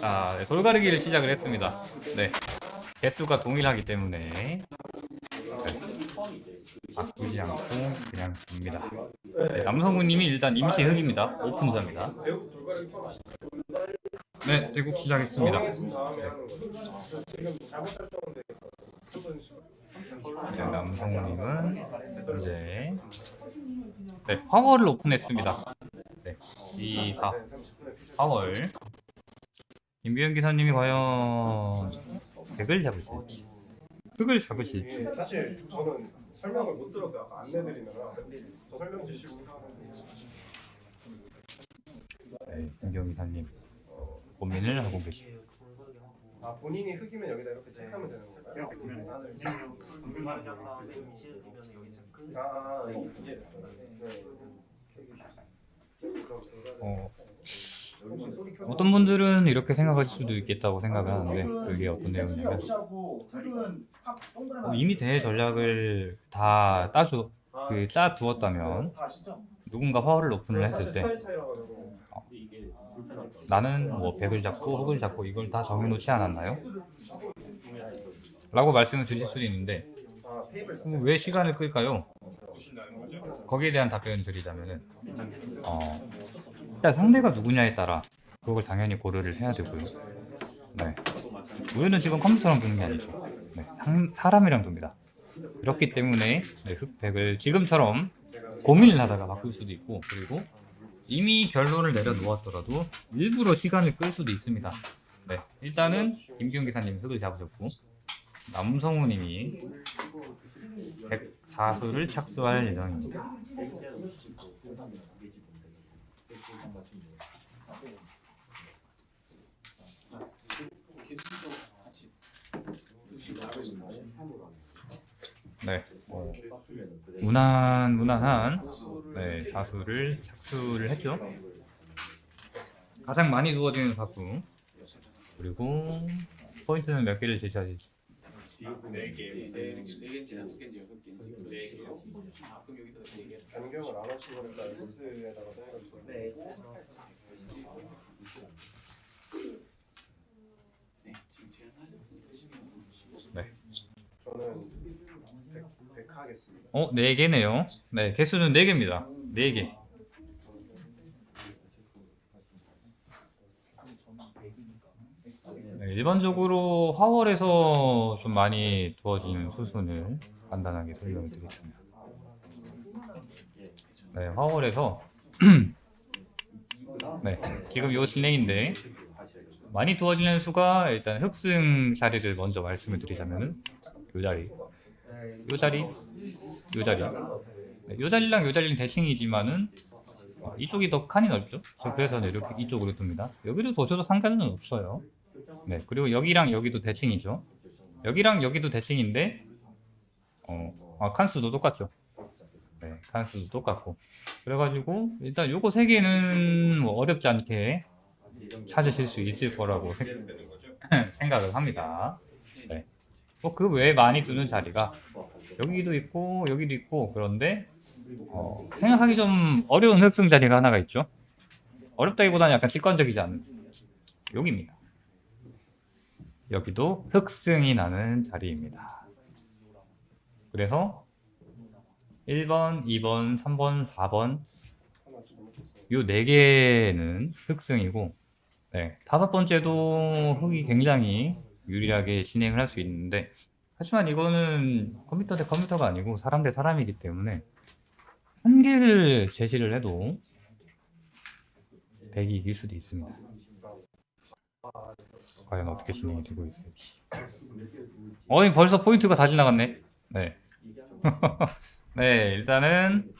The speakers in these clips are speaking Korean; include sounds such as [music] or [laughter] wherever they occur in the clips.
자, 네, 돌가르기를 시작을 했습니다. 네. 개수가 동일하기 때문에 네. 바꾸지 않고 그냥 둡니다. 네, 남성우님이 일단 임시 흑입니다. 오픈사입니다. 네, 대국 시작했습니다. 네. 네, 남성우님은 이제 네, 파워를 오픈했습니다. 네, 2, 4 파월 김비현 기사님이 과연 백을 잡으실지. 흑을 잡으실지. 사실 저는 설명을 못 들었어요. 아까 안내드리느라. 저 설명 주시고. 네, 김비현 기사님 고민을 하고 계십니다. 아 본인이 흑이면 여기다 이렇게 체크하면 되는 건가요? 아 이게 네. 어, 어떤 분들은 이렇게 생각하실 수도 있겠다고 생각을 하는데 그게 어떤 내용이냐면 어, 이미 대회 전략을 다 따주 그 짜두었다면 누군가 파워를 오픈을 했을 때 가지고 나는 뭐 백을 잡고 흑을 잡고 이걸 다 정해놓지 않았나요? 라고 말씀을 드릴 수도 있는데 아왜 시간을 끌까요? 거기에 대한 답변을 드리자면은 어, 일단 상대가 누구냐에 따라 그걸 당연히 고려를 해야 되고요. 네. 우리는 지금 컴퓨터랑 두는 게 아니죠. 네, 상, 사람이랑 둡니다. 그렇기 때문에 네, 흑백을 지금처럼 고민을 하다가 바꿀 수도 있고 그리고 이미 결론을 내려놓았더라도 일부러 시간을 끌 수도 있습니다. 네, 일단은 김기훈 기사님 흑을 잡으셨고 남성우님이 104수를 착수할 예정입니다. 네, 어, 무난 무난한 네, 사수를 착수를 했죠. 가장 많이 두어지는 사수. 그리고 포인트는 몇 개를 제시하실지 네 개, 네 개인지 다섯 개인지 여섯 개인지 네 개요. 아 그럼 여기다 네 개. 변경을 안 하시고 그러니까 S에다가 해가지고 네, 지금 제안하셨으니까 네. 저는 백, 백 하겠습니다. 어, 4개네요. 네, 개수는 4개입니다. 4개. 일반적으로 화월에서 좀 많이 두어지는 수순을 간단하게 설명을 드리겠습니다. 네, 화월에서 [clears throat] 네, 지금 요 진행인데 많이 두어지는 수가 일단 흑승 자리를 먼저 말씀을 드리자면은 요 자리, 요 자리, 요 자리. 네, 요 자리랑 요 자리는 대칭이지만은 어, 이쪽이 더 칸이 넓죠. 저 그래서 네, 이렇게 이쪽으로 둡니다. 여기를 더 줘도 상관은 없어요. 네, 그리고 여기랑 여기도 대칭이죠. 여기랑 여기도 대칭인데 어, 아, 칸수도 똑같죠. 네, 칸수도 똑같고. 그래가지고 일단 요거 세 개는 뭐 어렵지 않게 찾으실 수 있을 거라고 생, [laughs] 생각 을 합니다. 네. 뭐그 외에 많이 두는 자리가 여기도 있고 여기도 있고 그런데 어, 생각하기 좀 어려운 흑승 자리가 하나가 있죠. 어렵다기보다는 약간 직관적이지 않은 여기입니다. 여기도 흑승이 나는 자리입니다. 그래서 1번, 2번, 3번, 4번 하나 잘못했어요. 요네 개는 흑승이고 네, 다섯 번째도 흑이 굉장히 유리하게 진행을 할 수 있는데 하지만 이거는 컴퓨터 대 컴퓨터가 아니고 사람 대 사람이기 때문에 한 개를 제시를 해도 100이 이길 수도 있습니다. 과연 어떻게 진행이 되고 있을지. 어이 벌써 포인트가 다 지나갔네. 네. [laughs] 네 일단은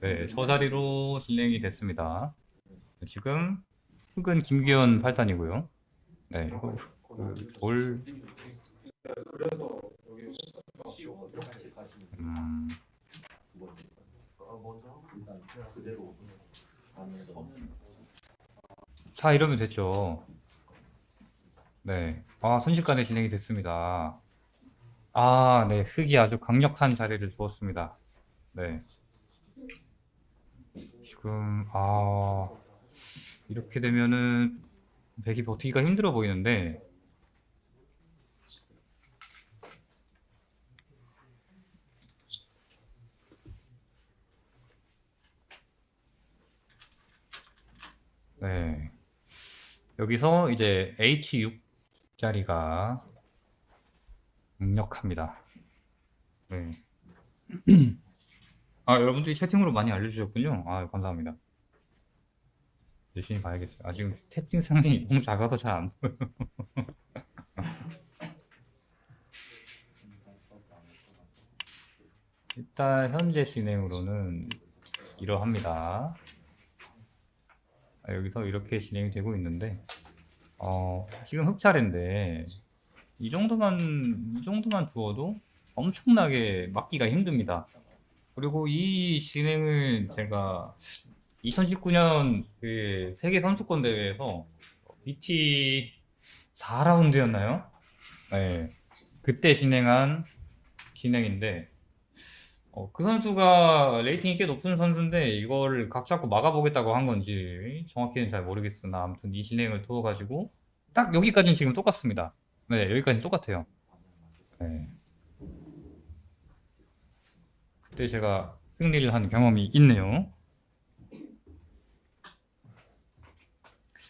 네저 자리로 진행이 됐습니다. 지금 흑은 김기현 8단이고요. 네. 돌. 음. 4 이러면 됐죠. 네. 아, 순식간에 진행이 됐습니다. 아, 네. 흙이 아주 강력한 자리를 주었습니다. 네. 지금, 아, 이렇게 되면은 백이 버티기가 힘들어 보이는데, 네. 여기서 이제 H6 자리가 강력합니다. 네. [clears throat] 아, 여러분들이 채팅으로 많이 알려주셨군요. 아, 감사합니다. 열심히 봐야겠어요. 아, 지금 채팅창이 [laughs] 너무 작아서 잘 안 보여요. [laughs] 일단 현재 진행으로는 이러합니다. 아, 여기서 이렇게 진행이 되고 있는데 어, 지금 흑차례인데 이 정도만 이 정도만 두어도 엄청나게 막기가 힘듭니다. 그리고 이 진행을 제가 2019년 그 세계 선수권 대회에서 BT 4라운드였나요? 네. 그때 진행한 진행인데 어, 그 선수가 레이팅이 꽤 높은 선수인데 이걸 각 잡고 막아보겠다고 한 건지 정확히는 잘 모르겠으나 아무튼 이 진행을 두어가지고 딱 여기까지는 지금 똑같습니다. 네, 여기까지는 똑같아요. 네. 그때 제가 승리를 한 경험이 있네요.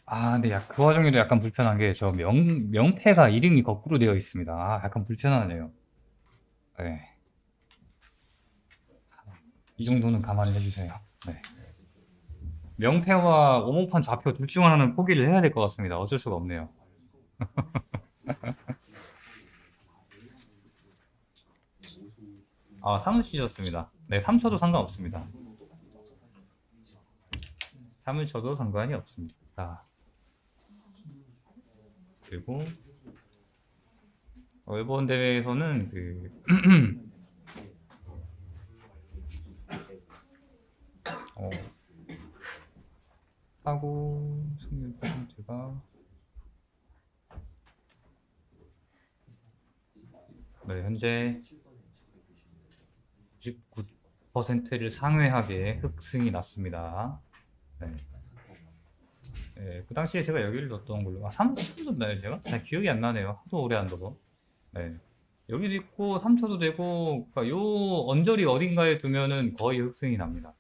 아, 근데 약, 그 와중에도 약간 불편한 게 저 명, 명패가 이름이 거꾸로 되어 있습니다. 아, 약간 불편하네요. 네. 이 정도는 감안을 해주세요. 네. 명패와 오목판 좌표 둘 중 하나는 포기를 해야 될 것 같습니다. 어쩔 수가 없네요. [laughs] 아, 사무 치셨습니다. 네, 3초도 상관없습니다. 3을 쳐도 상관이 없습니다. 자. 그리고 어, 이번 대회에서는 그 [clears throat] 어, 사고 승률 퍼센트가 네, 현재 99%를 상회하게 흑승이 났습니다. 네. 네, 그 당시에 제가 여기를 넣었던 걸로 아 3초도 넣나요 제가? 잘 기억이 안 나네요. 하도 오래 안 둬서. 네. 여기도 있고 3초도 되고 그러니까 요 언저리 어딘가에 두면은 거의 흑승이 납니다.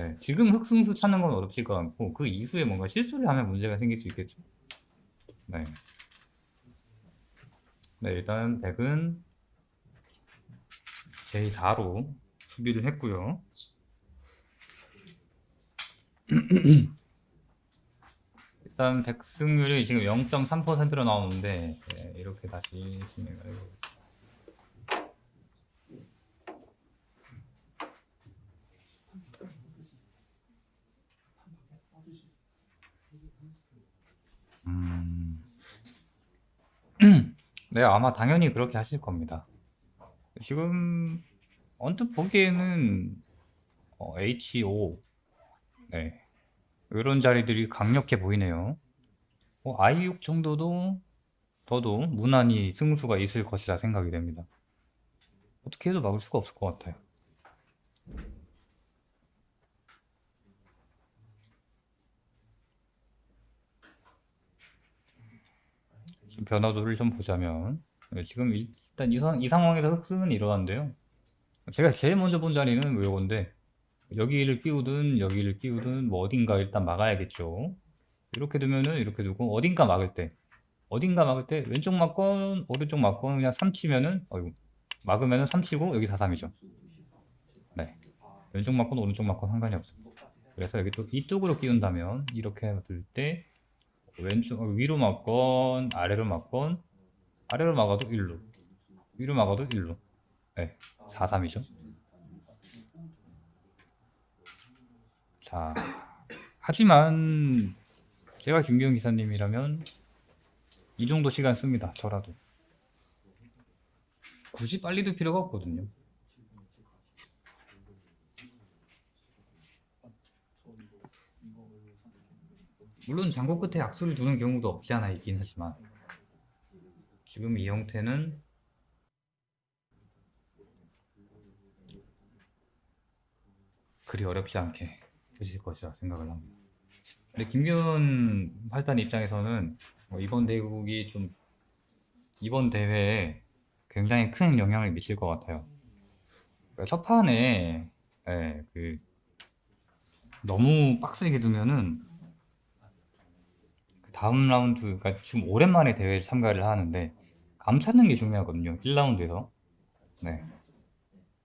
네, 지금 흑승수 찾는 건 어렵지가 않고 그 이후에 뭔가 실수를 하면 문제가 생길 수 있겠죠. 네. 네, 일단 100은 제4로 수비를 했고요. [clears throat] 일단 100 승률이 지금 0.3%로 나오는데 네, 이렇게 다시 진행을 해보겠습니다. 음. 네, 아마 당연히 그렇게 하실 겁니다. 지금 언뜻 보기에는 어, H5 네 이런 자리들이 강력해 보이네요. 어, I6 정도도 더도 무난히 승수가 있을 것이라 생각이 됩니다. 어떻게 해도 막을 수가 없을 것 같아요. 변화도를 좀 보자면 네, 지금 일- 일단 이, 상, 이 상황에서 흑승은 이러한데요. 제가 제일 먼저 본 자리는 뭐 요건데 여기를 끼우든 여기를 끼우든 뭐 어딘가 일단 막아야겠죠. 이렇게 두면은 이렇게 두고 어딘가 막을 때 어딘가 막을 때 왼쪽 막건 오른쪽 막건 그냥 3 치면은 어이구 막으면은 3 치고 여기 4, 3이죠. 네. 왼쪽 막건 오른쪽 막건 상관이 없습니다. 그래서 여기 또 이쪽으로 끼운다면 이렇게 둘때 왼쪽 어, 위로 막건 아래로 막건 아래로 막아도 1루 위로 막아도 1루 네. 4, 3이죠. 자, 하지만 제가 김기현 기사님이라면 이 정도 시간 씁니다. 저라도. 굳이 빨리 둘 필요가 없거든요. 물론 장고 끝에 악수를 두는 경우도 없지 않아 있긴 하지만 지금 이 형태는 그리 어렵지 않게 보실 것이라 생각을 합니다. 근데 김기훈 팔단 입장에서는 뭐 이번 대국이 좀 이번 대회에 굉장히 큰 영향을 미칠 것 같아요. 그러니까 첫 판에 예, 그 너무 빡세게 두면은 그 다음 라운드, 그러니까 지금 오랜만에 대회에 참가를 하는데 감 찾는 게 중요하거든요. 1라운드에서. 네.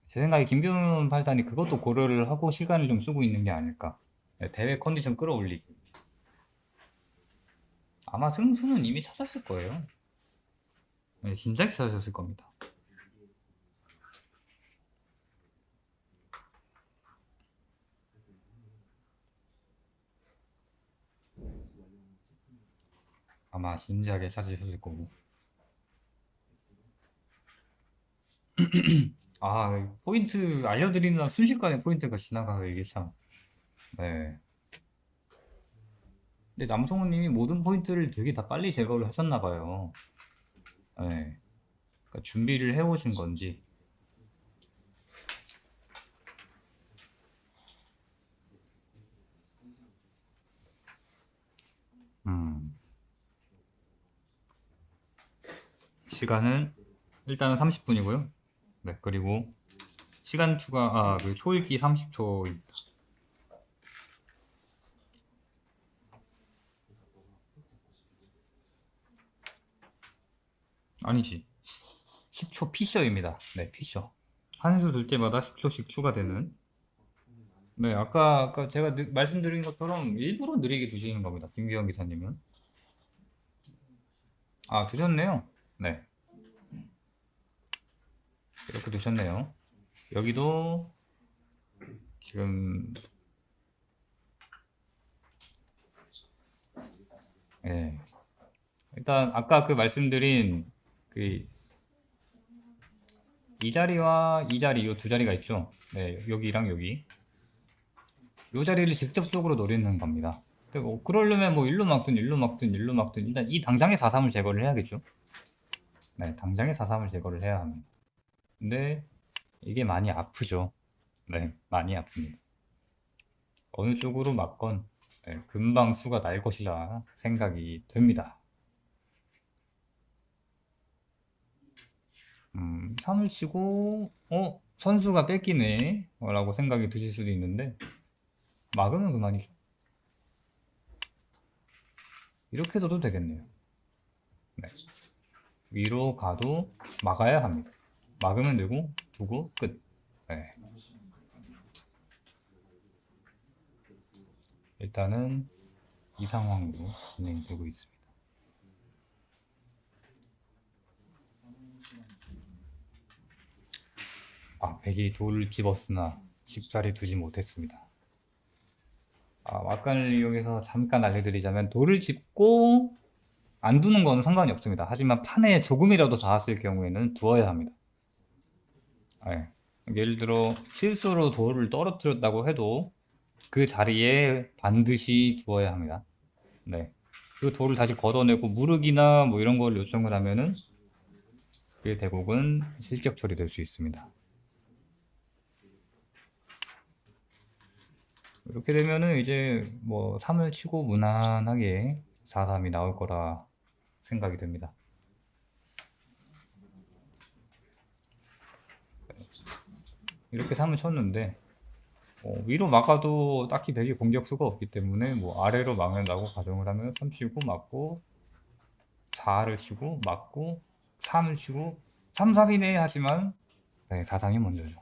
제 생각에 김기훈 팔단이 그것도 고려를 하고 시간을 좀 쓰고 있는 게 아닐까. 네, 대회 컨디션 끌어올리기. 아마 승수는 이미 찾았을 거예요. 네, 진작에 찾으셨을 겁니다. 아마 진지하게 찾으셨을 거고. [clears throat] 아, 포인트 알려드리느라 순식간에 포인트가 지나가서 이게 참. 네. 근데 남성우님이 모든 포인트를 되게 다 빨리 제거를 하셨나 봐요. 네. 그러니까 준비를 해오신 건지. 음. 시간은 일단은 30분이고요. 네, 그리고 시간 추가, 아, 그 초읽기 30초입니다. 아니지. 10초 피셔입니다. 네, 피셔. 한수들 때마다 10초씩 추가되는. 네, 아까, 아까 제가 느- 말씀드린 것처럼 일부러 느리게 두시는 겁니다. 김기현 기사님은. 아, 두셨네요. 네. 이렇게 두셨네요. 여기도 지금 예. 일단 아까 그 말씀드린 그 이 자리와 이 자리 요 두 자리가 있죠. 네, 여기랑 여기. 요 자리를 직접적으로 노리는 겁니다. 뭐 그러려면 뭐 일로 막든 일로 막든 일로 막든 일단 이 당장의 4-3을 제거를 해야겠죠. 네, 당장의 4-3을 제거를 해야 합니다. 근데 이게 많이 아프죠. 네, 많이 아픕니다. 어느 쪽으로 맞건 네, 금방 수가 날 것이라 생각이 됩니다. 음, 3을 치고 어? 선수가 뺏기네 어, 라고 생각이 드실 수도 있는데 막으면 그만이죠. 이렇게 둬도 되겠네요. 네. 위로 가도 막아야 합니다. 막으면 되고 두고 끝. 네. 일단은 이 상황으로 진행되고 있습니다. 아, 백이 돌을 집었으나 집자리 두지 못했습니다. 아, 막간을 이용해서 잠깐 알려드리자면 돌을 짚고 안 두는 건 상관이 없습니다. 하지만 판에 조금이라도 닿았을 경우에는 두어야 합니다. 네. 예를 들어 실수로 돌을 떨어뜨렸다고 해도 그 자리에 반드시 두어야 합니다. 네. 그 돌을 다시 걷어내고 무르기나 뭐 이런 걸 요청을 하면은 그 대국은 실격 처리될 수 있습니다. 이렇게 되면은 이제 뭐 3을 치고 무난하게 4-3이 나올 거라 생각이 됩니다. 이렇게 3을 쳤는데 어, 위로 막아도 딱히 백이 공격수가 없기 때문에 뭐 아래로 막는다고 가정을 하면 3 치고 맞고 4를 치고 맞고 3을 치고 3, 3이네 하지만 네, 4, 3이 먼저죠.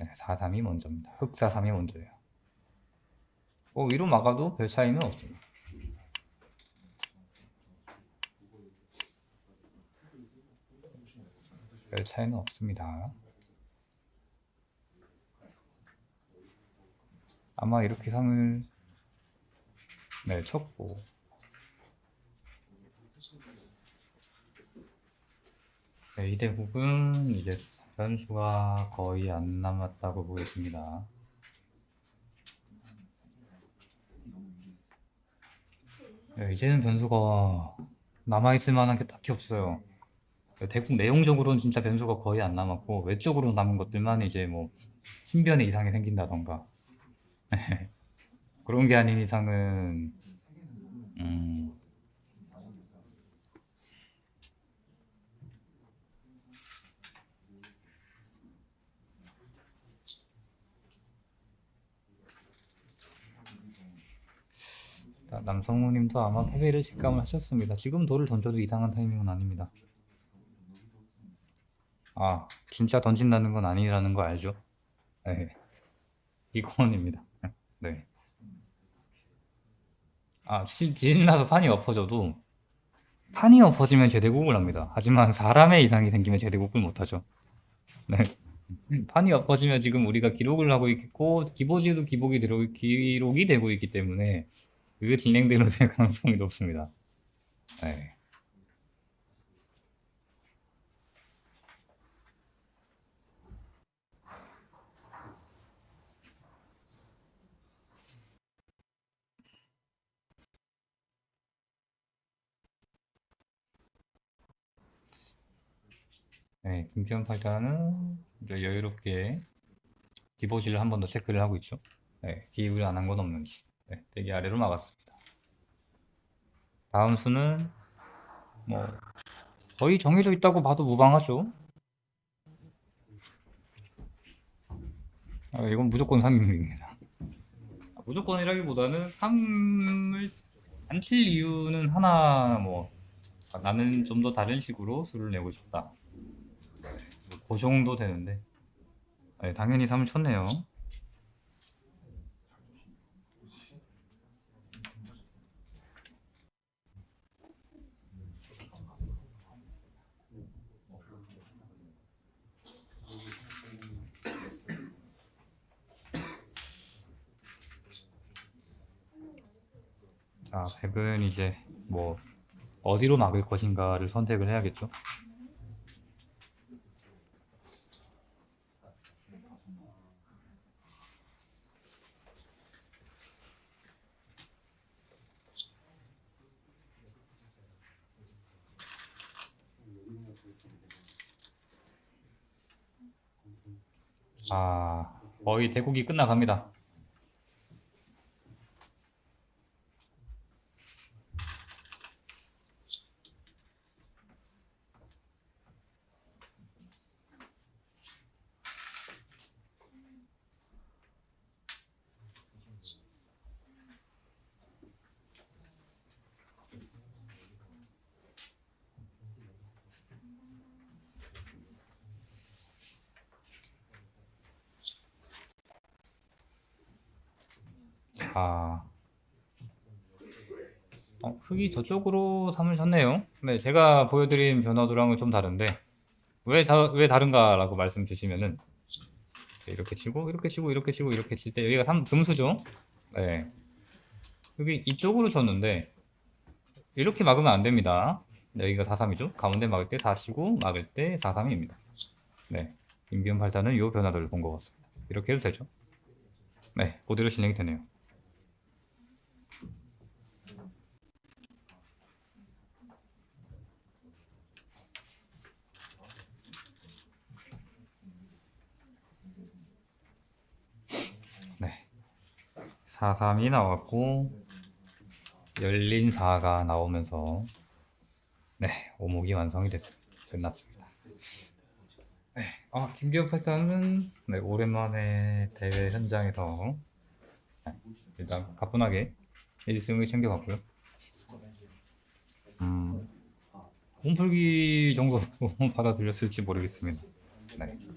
네, 4, 3이 먼저입니다. 흑 4, 3이 먼저예요. 어, 위로 막아도 별 차이는 없습니다. 별 차이는 없습니다. 아마 이렇게 3을 네, 쳤고 네, 이 대국은 이제 변수가 거의 안 남았다고 보여집니다. 네, 이제는 변수가 남아있을 만한 게 딱히 없어요. 대국 내용적으로는 진짜 변수가 거의 안 남았고 외적으로 남은 것들만 이제 뭐 신변의 이상이 생긴다던가 그런 게 아닌 이상은 음, 나- 남성우님도 아마 패배를 직감을 하셨습니다. 지금 돌을 던져도 이상한 타이밍은 아닙니다. 아, 진짜 던진다는 건 아니라는 거 알죠? 네. 이건입니다. 네. 아, 지- 지진 나서 판이 엎어져도 판이 엎어지면 제대국을 합니다. 하지만 사람의 이상이 생기면 제대국을 못하죠. 네. 판이 엎어지면 지금 우리가 기록을 하고 있고 기보지도 기록이, 들어, 기록이 되고 있기 때문에 그 진행대로 될 가능성이 높습니다. 네. 네, 김기현 팔자는 여유롭게 기보지를 한번 더 체크를 하고 있죠. 네, 기입을 안 한 건 없는지. 네, 되게 아래로 막았습니다. 다음 수는 뭐 거의 정해져 있다고 봐도 무방하죠. 아, 이건 무조건 3입니다. 무조건이라기보다는 3을 안 칠 이유는 하나 뭐 아, 나는 좀 더 다른 식으로 수를 내고 싶다. 그 정도 되는데 네, 당연히 3을 쳤네요. 자, 100은 이제 뭐 어디로 막을 것인가를 선택을 해야겠죠. 아, 거의 대국이 끝나갑니다. 아, 어, 흙이 저쪽으로 삼을 쳤네요. 네, 제가 보여드린 변화도랑은 좀 다른데 왜, 다, 왜 다른가 라고 말씀 주시면은 네, 이렇게 치고 이렇게 치고 이렇게 치고 이렇게 칠 때 여기가 3 금수죠. 네, 여기 이쪽으로 쳤는데 이렇게 막으면 안 됩니다. 네, 여기가 4-3이죠. 가운데 막을 때 4 치고 막을 때 4-3입니다. 네, 팔타는 이 변화도를 본 것 같습니다. 이렇게 해도 되죠. 네, 그대로 진행이 되네요. 네. 4-3이 나왔고 열린 4가 나오면서 네, 오목이 완성이 됐습니다. 끝났습니다. 네, 아, 김기현 팔단은 네, 오랜만에 대회 현장에서 네, 일단 가뿐하게 1승을 챙겨갔고요. 음, 몸풀기 정도 [laughs] 받아들였을지 모르겠습니다. 네.